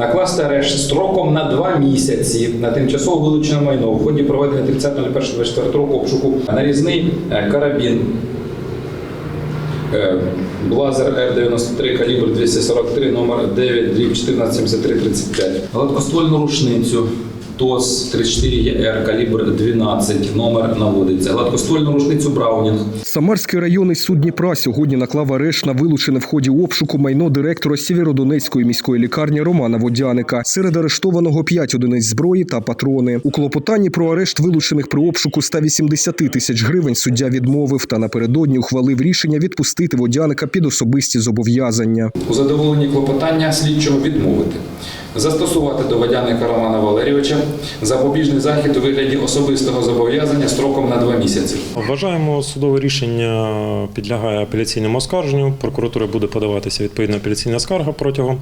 накласти арешт строком на два місяці на тимчасово вилучене майно в ході проведення 30.01.24 року обшуку нарізний е, карабін Е, Блазер Р-93, калібр 243, номер 9, дріб 147335. Гладкоствольну рушницю ТОС 34 ЄР, калібр 12, номер наводиться. Гладкоствольну рушницю Браунінг Самарський районний суд Дніпра сьогодні наклав арешт на вилучене в ході обшуку майно директора Сєвєродонецької міської лікарні Романа Водяника. Серед арештованого 5 одиниць зброї та патрони. У клопотанні про арешт вилучених при обшуку 180 тисяч гривень суддя відмовив та напередодні ухвалив рішення відпустити Водяника під особисті зобов'язання. у задоволенні клопотання слідчого відмовити. Застосувати до водяника Романа Валерійовича запобіжний захід у вигляді особистого зобов'язання строком на два місяці. Вважаємо, судове рішення підлягає апеляційному оскарженню. Прокуратура буде подаватися відповідна апеляційна скарга протягом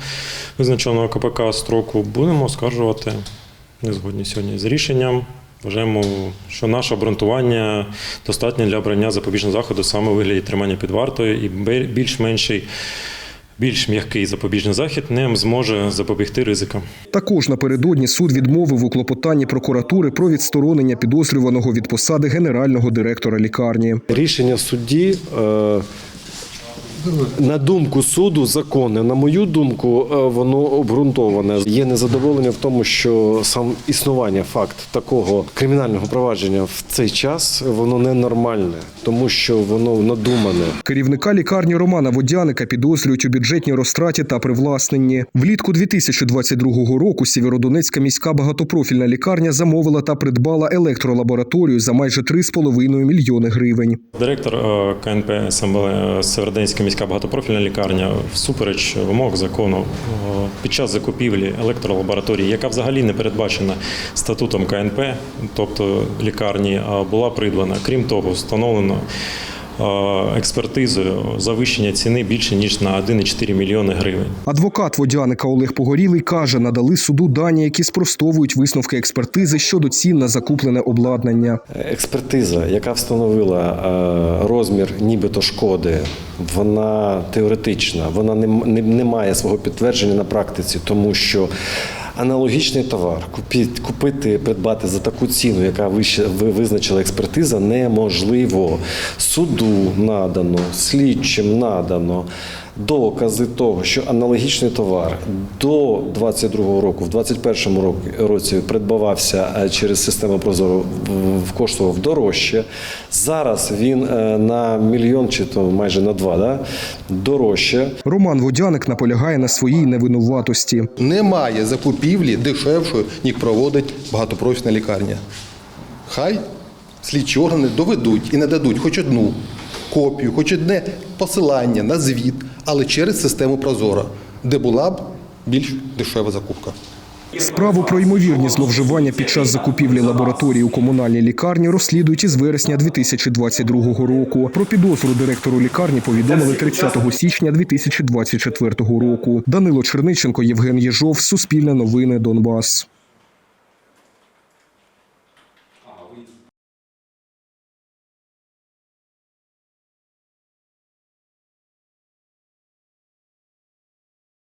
визначеного КПК строку. Будемо оскаржувати не згодні сьогодні з рішенням. Вважаємо, що наше обґрунтування достатнє для обрання запобіжного заходу саме у вигляді тримання під вартою і більш-менший, більш м'який запобіжний захід не зможе запобігти ризикам. Також напередодні суд відмовив у клопотанні прокуратури про відсторонення підозрюваного від посади генерального директора лікарні. Рішення судді, е, на думку суду, законне. На мою думку, е, воно обґрунтоване. Є незадоволення в тому, що сам існування факт такого кримінального провадження в цей час воно ненормальне, тому що воно надумане. Керівника лікарні Романа Водяника підозрюють у бюджетній розтраті та привласненні. Влітку 2022 року Сєвєродонецька міська багатопрофільна лікарня замовила та придбала електролабораторію за майже 3,5 мільйони гривень. Директор е, КНП СМБ Североденська міська багатопрофільна лікарня всупереч вимог закону е, під час закупівлі електролабораторії, яка взагалі не передбачена статутом КНП, тобто лікарні, була придбана. Крім того, встановлено експертизою завищення ціни більше ніж на 1,4 мільйони гривень. Адвокат Водяника Олег Погорілий каже, надали суду дані, які спростовують висновки експертизи щодо цін на закуплене обладнання. Експертиза, яка встановила е, розмір нібито шкоди, вона теоретична, вона не має свого підтвердження на практиці, тому що аналогічний товар купити, купити, придбати за таку ціну, яка визначила експертиза, неможливо. Суду надано, слідчим надано. Докази того, що аналогічний товар до 22 року, в 21 року- році придбавався е, через систему Прозоро, коштував дорожче. Зараз він е, на мільйон чи то майже на два да, дорожче. Роман Водяник наполягає на своїй невинуватості. Немає закупівлі дешевшої, ніж проводить багатопрофільна лікарня. Хай слідчі органи доведуть і нададуть хоч одну копію, хоч одне посилання на звіт, але через систему Прозора, де була б більш дешева закупка. Справу про ймовірні зловживання під час закупівлі лабораторії у комунальній лікарні розслідують із вересня 2022 року. Про підозру директору лікарні повідомили 30 січня 2024 року. Данило Черниченко, Євген Єжов, Суспільне новини, Донбас.